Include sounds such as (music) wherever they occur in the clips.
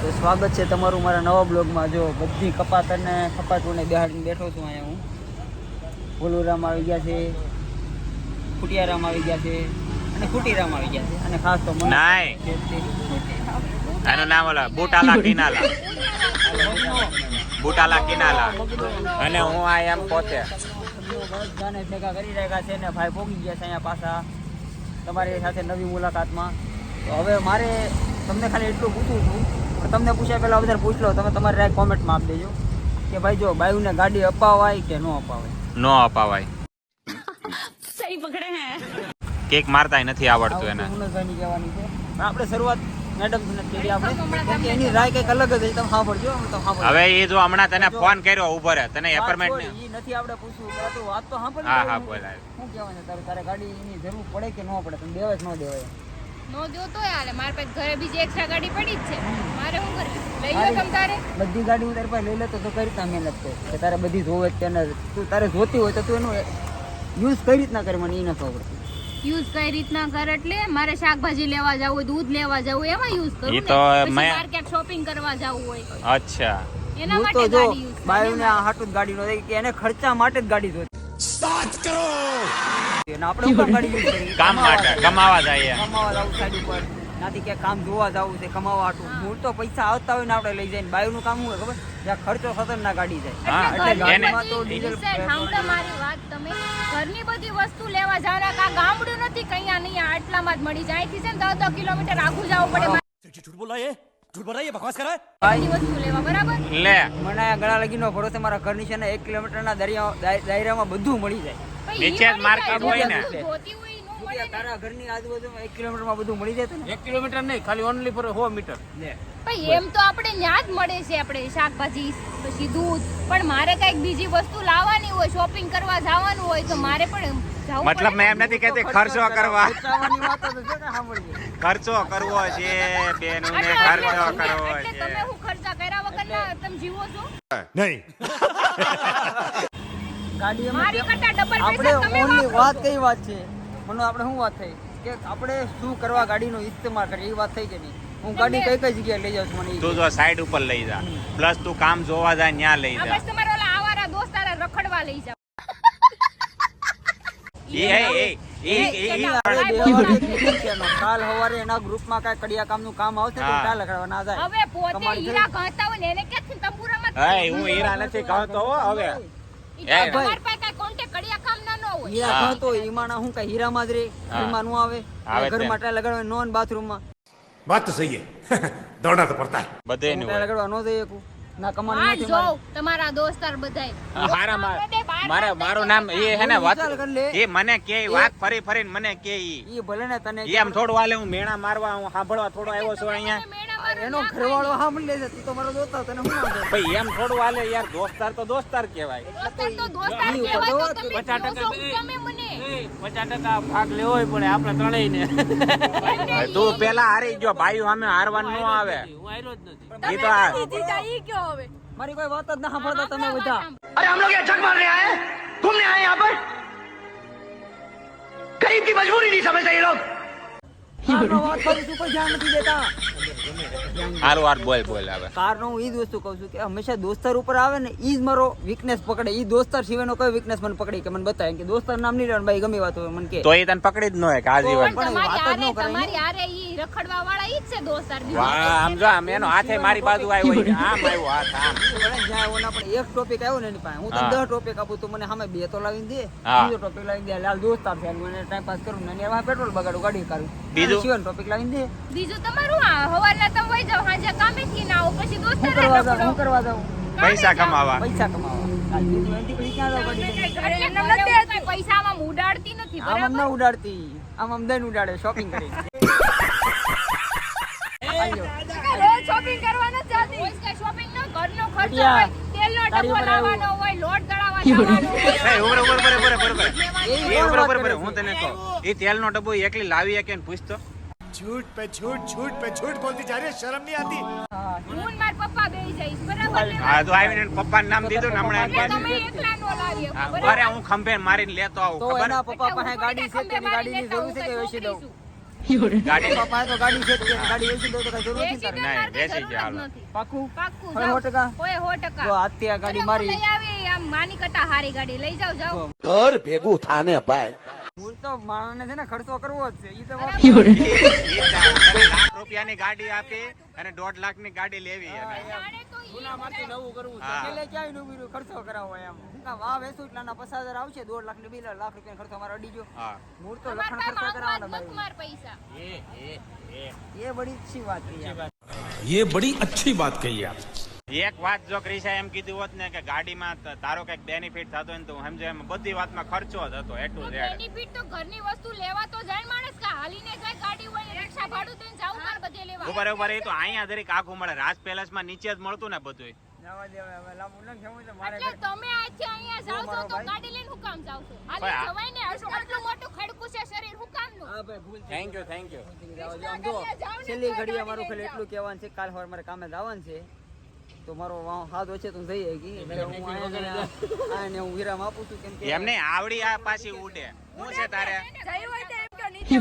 તો સ્વાગત છે તમારું મારા નવા બ્લોગમાં. જો બધી કપાત અને કપાટોને દહાડીને બેઠો છું અહીંયા હું. ભોલુરામ આવી ગયા છે ખુટિયારામ આવી ગયા છે અને ખુટીરામ આવી ગયા છે. અને ખાસ તો. એનું નામ ઓલા બુટાલા કિનાલા. બુટાલા કિનાલા. અને હું આ એમ પોતે. બધાને ભેગા કરી રહ્યા છે ને ભાઈ ભોગી ગયા છે અહીંયા પાછા તમારી સાથે નવી મુલાકાતમાં. તો હવે મારે તમને ખાલી એટલું પૂછવું છું તમને પૂછ્યા પહેલાં વધારે પૂછ લો. તમે તમારે રાય કોમેન્ટમાં આપી દેજો. કે ભાઈ જો બાયુને ગાડી અપાવાય કે નો અપાવાય? નો અપાવાય. સહી પકડે હે. કેક મારતા નથી આવડતું એને. મુનસભાઈની કહેવાની છે. આપણે શરૂઆત મેડમ કરી આપણે. એની રાય કંઈક અલગ જ તમે સાંભળજો હવે એ જો હમણાં તને ફોન કર્યો ઊભો રહે તને એપરમેન્ટ ને. નથી આપણે પૂછવું. તો વાત તો સાંભળ હા હા બોલાય. શું કહેવાય તારે તારે ગાડી એની જરૂર પડે કે ન પડે? તમે દેવાય કે ન દેવાય? નો જોતો યાર મારા પાસે ઘરે બીજી એક્સ્ટ્રા ગાડી પડી જ છે. મારે શું કરવું? લઈ લો તમ તારે. બધી ગાડી હું તારી પાસે લઈ લેતો તો કઈ રીતના મહેનત કરે કે તારે બધી જોવે જ તેને. તું તારે જોતી હોય તો તું એનું યુઝ કઈ રીતના કરે મને એ ખબર. યુઝ કઈ રીતના કર એટલે? મારે શાકભાજી લેવા જવું હોય દૂધ લેવા જવું હોય એમાં યુઝ કરું એ ને. તો માર્કેટ શોપિંગ કરવા જવું હોય. અચ્છા. એના માટે ગાડી યુઝ બાયુને આ હાટું જ ગાડી નો કે એને ખર્ચા માટે જ ગાડી જોતી. (laughs) કમાવા જાય કમાવા તો પૈસા આવતા હોય ને આપણે લઈ જઈને. બાયુનું કામ હોય ખબર? જ્યાં ખર્ચો ખતરનાક ગાડી જાય. તો ઘરની બધી વસ્તુ લેવા જવાના કા ગામડું નથી કઈ નહીં આટલામાં જ મળી જાય. છે ને 10 કિલોમીટર આગું જવું પડે. झूठ बोल रहा है ये बकवास कर रहा है બધી વસ્તુ લેવા બરાબર લે મને આ ગળા લગીનો ભરોસે મારા ઘરની છે ને એક કિલોમીટરના દરિયા દાય- દાયરામાં બધું મળી જાય પછી ઈ નીચે જ મળી market જાય. હોય ને. વસ્તુ જોતી હોય ઈ નો મળે ને. તારા ઘરની આજુબાજુમાં એક કિલોમીટરમાં બધું મળી જાય ને એક કિલોમીટર નહીં ખાલી ઓનલી ફોર સો મીટર લે ભાઈ એમ તો આપણે ન્યા જ મળે છે આપણે શાકભાજી પછી દૂધ પણ મારે કઈક બીજી વસ્તુ લાવવાની હોય શોપિંગ કરવા જવાનું હોય તો મારે પણ જવું મતલબ મેં એમ નથી કહેતી ખર્ચો કરવા. જ ખર્ચો કરવો છે બેનું ને ખર્ચો કરવો છે. તમે હું ખર્ચા કર્યા વગરના તમે જીવો છો? नहीं મારી કરતા ડબલ પૈસા તમે ઓનલી વાત કઈ વાત છે? મને આપણે શું વાત થઈ? કે આપણે શું કરવા ગાડીનો ઇસ્તેમાલ કરીએ એ વાત થઈ કે નહીં? હું ગાડી કઈ કઈ જગ્યાએ લઈ જાઉં મને તું જો સાઈડ ઉપર લઈ જા. પ્લસ તું કામ જોવા જાય ત્યાં લઈ જા. બસ તમારા ઓલા આવારા દોસ્તારા રખડવા લઈ જાઓ. કાલ હું હીરા નથી નો જ રે ઈમાં નું આવે. ઘર માટે લગાડવા નોન બાથરૂમમાં વાત સહી હે. (laughs) તો પડતા બધે લગાડવા નો દે એકું ના કમાણી નથી જોઉં. તમારા દોસ્તાર બધાય. મારે મારું નામ એ હે ને વાત. એ મને કે વાત ફરી ફરીને મને કે ઈ. ઈ ભલે ને તને એમ થોડું વાલે હું મેણા મારવા હું સાંભળવા થોડો આવ્યો છું અહીંયા. એનો ઘરવાળો સાંભળી લેશે તું તો મારો દોસ્તાર તને ભાઈ એમ થોડું વાલે યાર દોસ્તાર તો દોસ્તાર કહેવાય. દોસ્તાર તો દોસ્તાર કહેવાય તો તમે મને પચાસ ભાગ લેવો પડે આપણે ત્રણેય તું પેલા હારી જો ભાઈ અમે હારવા ન આવે. હું હાર્યો જ નથી. એ તો આ ગયો હવે? મારી કોઈ વાત જ ના સાંભળતા તમે બધા. અરે હમ લોગ ઝક મારને આયે ઘૂમને આયે યહાં પર? ગરીબ કી મજબૂરી નહીં સમજતા એ લોગ સારું વાત બોલ બોલ હવે. કારનો હું એ જ વસ્તુ કહું છું કે હંમેશા દોસ્તાર ઉપર આવે ને એ જ મારો વીકનેસ પકડે. એ દોસ્તાર સિવાયનો કોઈ વીકનેસ મને પકડી કે મને બતાય કે દોસ્તાર નામ નહીં લેવાનું ભાઈ ગમે વાત હોય મને કે. તો એ તને પકડી જ ન હોય કે આજીવન પણ વાત જ ન કરે ને. ઈ રખડવા વાળા ઈ જ છે દોસ્તાર આમ જો આમ એનો હાથે મારી બાજુ આવ્યો આમ આવ્યો હાથ આમ. જ્યાં આવ્યો પણ એક ટોપિક આવ્યો ને એની પાસે. હું તને હા. દસ ટોપિક આપું તો મને સામે બે તો લાવીને દે. બીજો ટોપિક લાવીને દે. લાલ દોસ્તાર છે. મને ટાઈમ પાસ કરું ને એમાં પેટ્રોલ બગાડું ગાડી કરું બીજું? શિવન ટોપિક લાવીને દે. બીજું તમારું આ હવારના તમે વઈ જાવ હાંજે કામે થી ના આવો પછી દોસ્તાર કરવા જાઉં હું કરવા જાઉં. પૈસા કમાવા. પૈસા કમાવા. બીજું પછી ક્યાં જાવ ઉડાડતી નથી આમ આમ ઉડાડતી. આમ અમદાવાદ ઉડાડે શોપિંગ કરી. શોપિંગ કરવા નથી જતી રોજ કઈ શોપિંગ ન ઘરનો ખર્ચો અડિયા. હોય તેલનો તારી ડબ્બો ઉપર લાવવાનો હોય લોટ દળાવવા જવાનો હોય એ ઉભરે ઉભરે ઉભરે ઉભરે ઉભરે એ એ કોણ ઉભરે વાત ઉભરે કરે ઉભરે છે? હું તને કહું એ તેલનો ડબ્બો એકલી લાવી કે પૂછતો झूठ पे झूठ झूठ पे झूठ बोलती जा रही है शर्म नहीं आती હા. હું ને મારા પપ્પા બેસી જઈશ બરાબર ને? હા તો આવીને પપ્પાનું નામ દીધું ને હમણાં એટલે એમ તમે કહે એકલા નો લાવી શકો, હા, બરાબર? અરે હું ખંભે મારીને લેતો આવું તો ખબર એના પપ્પા એટલે પાસે હું ગાડી છે ખંભે તેની મારી ગાડીની લેતા જરૂર છે હું કે કઈ વેચી દઉં છોકરી છું. ગાડી પપ્પા તો ગાડી છે ગાડી દો તો કઈ જરૂર નથી નહીં, તારે કઈ બેસી જરૂર જ ગયા, હાલો. નથી. પાક્કું પાક્કું હોય જાઓ. સો ટકા? હોય સો ટકા. જો આજથી ગાડી મારી લઈ આવી આમ માની કરતા હારી ગાડી લઈ જાવ જાવ ઘર ભેગું થાને ભાઈ હું તો માણસને છે ને ખર્ચો કરવો જ છે ઈ તો વાત બરાબર. ઈ ચાલ, તને લાખ રૂપિયાની ગાડી આપી અને દોઢ લાખની ગાડી લેવી એને. જાણે તો ઈ જૂનામાંથી નવું કરવું છે હા. પેલે ક્યાંય નું બીજું ખર્ચો કરાવો એમ હું કામ આ વેચું એટલાના પચાસ હજાર આવશે દોઢ લાખ ને બે લાખ રૂપિયા ખર્ચો અમારો અડી ગયો હા મૂળ તો તમારે લખણ કાંઈ ખર્ચો માંગવા જ કરાવવાનો નથી માર પૈસા એ એ એ એ બડી अच्छी વાત છે યાર. ये बड़ी अच्छी बात कही आप એક વાત જો ક્રિશા એમ કીધું હોત ને કે ગાડીમાં તારો કંઈક બેનિફિટ થતો હોય ને તો હું સમજો એમ બધી વાતમાં ખર્ચો જ હતો એટલું જ બેનિફિટ તો ઘરની વસ્તુ લેવા તો જાય માણસ કા હાલીને જાય ગાડી હોય રિક્ષા ભાડું દઈને જાવ માર બધે લેવા. ઉપર ઉપર એ તો અહીંયા દરેક આખું મળે. રાજ પેલેસમાં નીચે જ મળતું ને બધું જવા દે હવે, હવે લાંબુ ન ખેંચવું તો મારે એટલે તમે આજથી અહીંયા જાવ છો તો ગાડી લઈને હું કામ જાવ છો? હાલી જવાય ને આટલું આટલું મોટું ખડકું છે શરીર હું ભાઈ ભૂલ થેન્ક યુ થેન્ક યુ છેલ્લી ઘડી અમારું ખાલી એટલું કહેવાનું છે કાલ સવારે મારે કામે જવાનું છે. તો મારો હાથ વચ્ચે તો જઈ ગઈ. હું આને આને હું વિરામ આપું છું કેમ કે એમને આવડી આ પાછી ઉડે. હું છે તારે? જઈ હોય તો એમ કે નીચે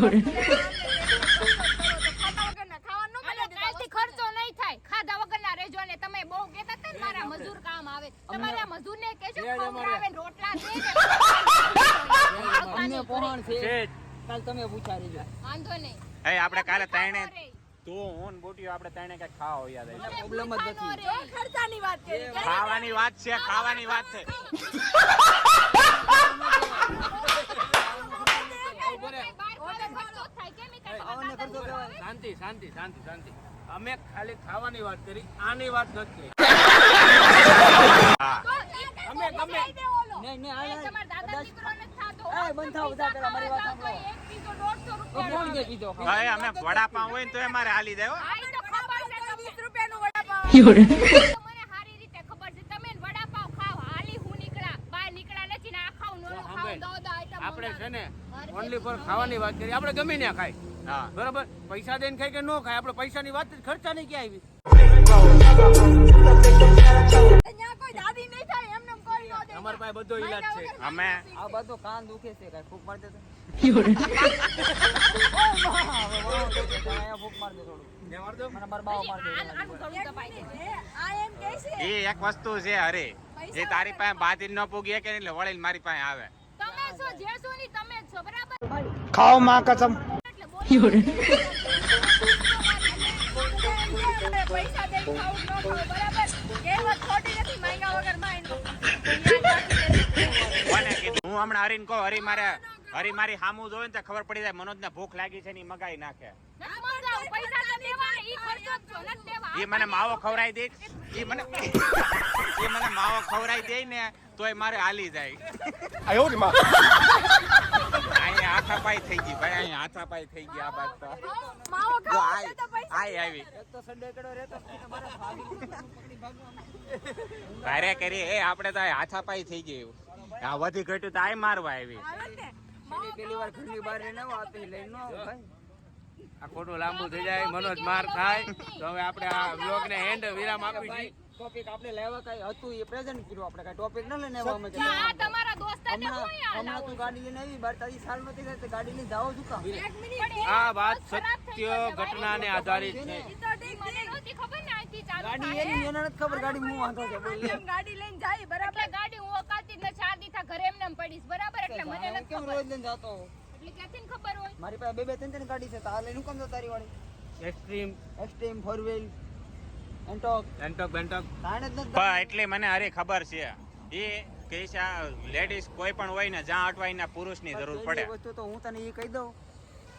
(laughs) ખર્ચો નહીં થાય. ખાધા વગરના રહેજો ને તમે બહુ કહેતા હતા ને મારા મજૂર કામ આવે. તમારા મજૂર ને ને રોટલા દે ને. (laughs) કાલ તમે પૂછા રહીજો. વાંધો નહીં. એ આપણે કાલે ત્રણે. તો યાદ પ્રોબ્લેમ ખાવાની વાત છે ખાવાની વાત છે શાંતિ શાંતિ શાંતિ શાંતિ અમે ખાલી ખાવાની વાત કરી આની વાત નથી કરી અમે ગમે નહીં નહીં બંધ થાવ બધા મારી વાત ભાઈ અમે ને તો અમારે હાલી દેવો ને ઓનલી ફોર ખાવાની વાત કરી આપણે ગમે ત્યાં ખાય. બરાબર? પૈસા દઈને કે ન ખાય આપણે પૈસાની વાત ખર્ચા નહીં ક્યાં આવી. અમારા પાસે બધો ઈલાજ છે. અમે આ બધો કાન દુખે છે કઈ ખૂબ મળતે દબાઈ દે એ એક વસ્તુ છે અરે એ તારી પાસે બાંધી ન પૂગી કે એટલે વળીને મારી પાસે આવે. તમે છો જે છો ની તમે છો બરાબર ખાઓ માં કસમ. પૈસા દઈને ખાવું ન ખાવું બરાબર કહેવત ખોટી નથી માંગ્યા વગર માંગ કીધું. હું હમણાં હરીને કહું હરી મારે હરી મારી સામું જોવે ને તો ખબર પડી જાય મનોજ ને ભૂખ લાગી છે ને મગાઈ નાખે. પૈસા તો દેવા ઈ ખર્ચો જ છો નથી દેવા એ મને માવો ખવરાઈ દે. એ મને એ મને માવો ખવરાઈ દે ને તોય મારે હાલી જાય. આયો માં? અહીંયા હાથાપાઈ થઈ ગઈ ભાઈ અહીંયા હાથાપાઈ થઈ ગઈ આ વાત તો. માવો ખાવ તો પૈસા આય આવી. એક તો સડેકડો રહેતો તમારા ભાગી કરી એ આપણે તો હાથાપાઈ થઈ ગઈ આ વધી ઘટ્યું તો આય મારવા આવી. પેલી વાર ઘરની બહાર રહીને આવો, આ તો ઈ લઈને ન ભાઈ. આ ખોટું લાંબુ થઈ જાય મનોજ માર થાય તો હવે આપણે આ બ્લોગ ને એન્ડ વિરામ આપી છીએ ટોપિક આપણે લેવા કઈ હતું એ પ્રેઝન્ટ કર્યું આપણે કઈ ટોપિક ન લઈને આવવા અમે આ તમારા દોસ્તાને હું યાર હમણાં તું ગાડી લઈને આવી બાર તારી સાલ નથી થાય તો ગાડી લઈને જાવ છું કા એક મિનિટ આ વાત સત્ય ઘટનાને આધારિત છે. ગાડી એની એને નથી ખબર ગાડી હું વાંધો છે. ગાડી લઈને જાય બરાબર? ગાડી હું ઓકાતી ને ચાર દીથા ઘરે એમને એમ પડીશ બરાબર? એટલે મને નથી કેમ રોજ લઈને જાતો એટલે ક્યાંથી ખબર હોય? મારી પાસે બે બે ત્રણ ત્રણ ગાડી છે તો આ લઈને હું કેમ તારી વાળી એક્સ્ટ્રીમ એક્સ્ટ્રીમ ફોર વ્હીલ એન્ટોક બેન્ટોક પણ એટલે મને અરે ખબર છે. એ કે લેડીઝ કોઈ પણ હોય ને જ્યાં અટવાય પુરુષની પુરુષની જરૂર પડે. વસ્તુ તો હું તને એ કહી દઉં.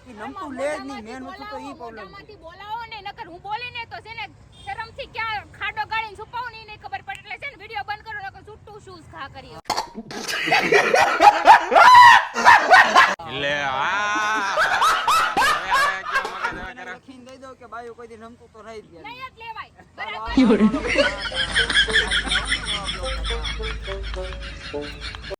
કે નમતું લે જ નહીં મેન વસ્તુ તો ઈ પ્રોબ્લેમ છે. બોલાવો ને નકર હું બોલી ને તો છે ને શરમથી ક્યાં ખાડો ગાળીને છુપાવું ને ઈ નહીં ખબર પડે. એટલે છે ને વીડિયો બંધ કરો નકર છૂટું શૂઝ ખા કરી એટલે આ હવે હવે જો મગજ હવે એને કરે. લખીને દઈ દી નમતું તો રહી જ ગયા. (laughs)